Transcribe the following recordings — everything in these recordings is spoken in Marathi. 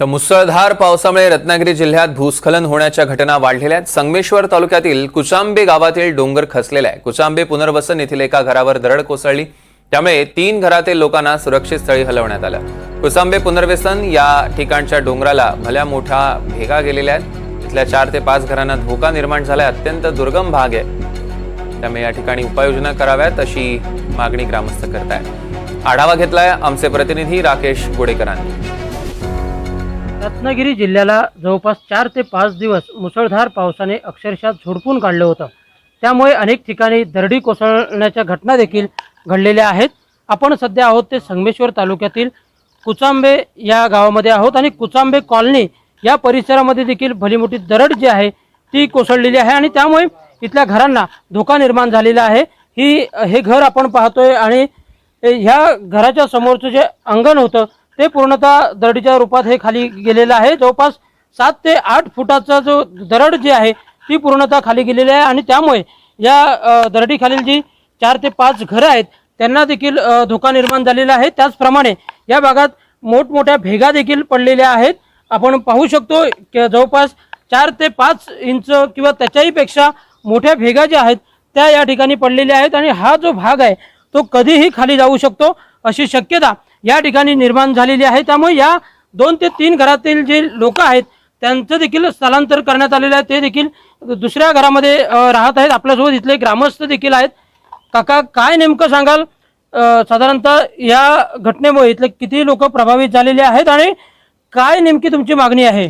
तर मुसळधार पावसामुळे रत्नागिरी जिल्ह्यात भूस्खलन होण्याच्या घटना वाढलेल्या आहेत. संगमेश्वर तालुक्यातील कुचांबे गावातील डोंगर खचलेला आहे कुचांबे पुनर्वसन येथील एका घरावर दरड कोसळली. त्यामुळे तीन घरातील लोकांना सुरक्षित स्थळी हलवण्यात आलं. कुचांबे पुनर्वसन या ठिकाणच्या डोंगराला भल्या मोठ्या भेगा गेलेल्या आहेत. इथल्या चार ते पाच घरांना धोका निर्माण झालाय. अत्यंत दुर्गम भाग आहे. त्यामुळे या ठिकाणी उपाययोजना कराव्यात अशी मागणी ग्रामस्थ करतायत. आढावा घेतलाय आमचे प्रतिनिधी राकेश गोडेकरांनी. रत्नागिरी जिल्ह्याला जवळपास चार ते पाच दिवस मुसळधार पावसाने अक्षरशः झोडपून काढलं होतं. त्यामुळे अनेक ठिकाणी दरडी कोसळण्याच्या घटना देखील घडलेल्या आहेत. आपण सध्या आहोत ते संगमेश्वर तालुक्यातील कुचांबे या गावामध्ये आहोत आणि कुचांबे कॉलनी या परिसरामध्ये देखील भलीमोठी दरड जी आहे ती कोसळलेली आहे आणि त्यामुळे इथल्या घरांना धोका निर्माण झालेला आहे. ही हे घर आपण पाहतोय आणि ह्या घराच्या समोरचं जे अंगण होतं ते पूर्णतः दरडीच्या रूपात हे खाली गेलेलं आहे. जवळपास सात ते आठ फुटाचा जो दरड जी आहे ती पूर्णतः खाली गेलेली आहे आणि त्यामुळे या दरडीखालील जी चार ते पाच घरं आहेत त्यांना देखील धोका निर्माण झालेला आहे. त्याचप्रमाणे या भागात मोठमोठ्या भेगा देखील पडलेल्या आहेत. आपण पाहू शकतो की जवळपास चार ते पाच इंच किंवा त्याच्याही पेक्षा मोठ्या भेगा ज्या आहेत त्या या ठिकाणी पडलेल्या आहेत आणि हा जो भाग आहे तो कधीही खाली जाऊ शकतो अशी शक्यता या ठिकाणी निर्माण झालेली आहे. त्यामुळे या दोन ते तीन घरातील जे लोक आहेत त्यांचं देखील स्थलांतर करण्यात आलेलं आहे. ते देखील दुसऱ्या घरामध्ये राहत आहेत. आपल्यासोबत इथले ग्रामस्थ देखील आहेत. काका काय नेमकं सांगाल? साधारणतः या घटनेमुळे इथले किती लोक प्रभावित झालेले आहेत आणि काय नेमकी तुमची मागणी आहे?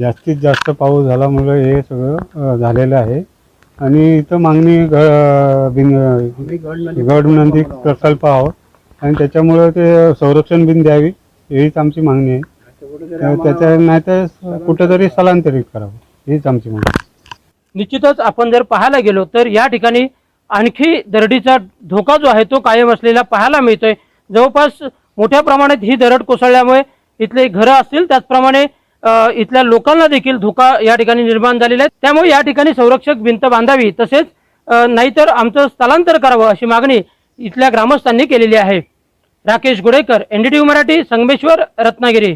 जास्तीत जास्त पाऊस झाल्यामुळे हे सगळं झालेलं आहे. आणि इथं मागणी ग- बिन गड नंदी प्रकल्प आहोत. आणि त्याच्यामुळे ते संरक्षण बिन द्यावी हीच आमची मागणी आहे. त्याच्या नाही तर कुठेतरी स्थलांतरित करावं हीच आमची मागणी आहे. निश्चितच आपण जर पाहायला गेलो तर या ठिकाणी आणखी दरडीचा धोका जो आहे तो कायम असलेला पाहायला मिळतोय. जवळपास मोठ्या प्रमाणात ही दरड कोसळल्यामुळे इथले घरं असतील त्याचप्रमाणे इथल्या लोकांना देखील धोका या ठिकाणी निर्माण झालेला आहे. त्यामुळे या ठिकाणी संरक्षक भिंत बांधावी तसेच नाहीतर आमचं स्थलांतर करावं अशी मागणी इथल्या ग्रामस्थांनी केलेली आहे. राकेश गुडेकर एनडीटीव्ही मराठी संगमेश्वर रत्नागिरी.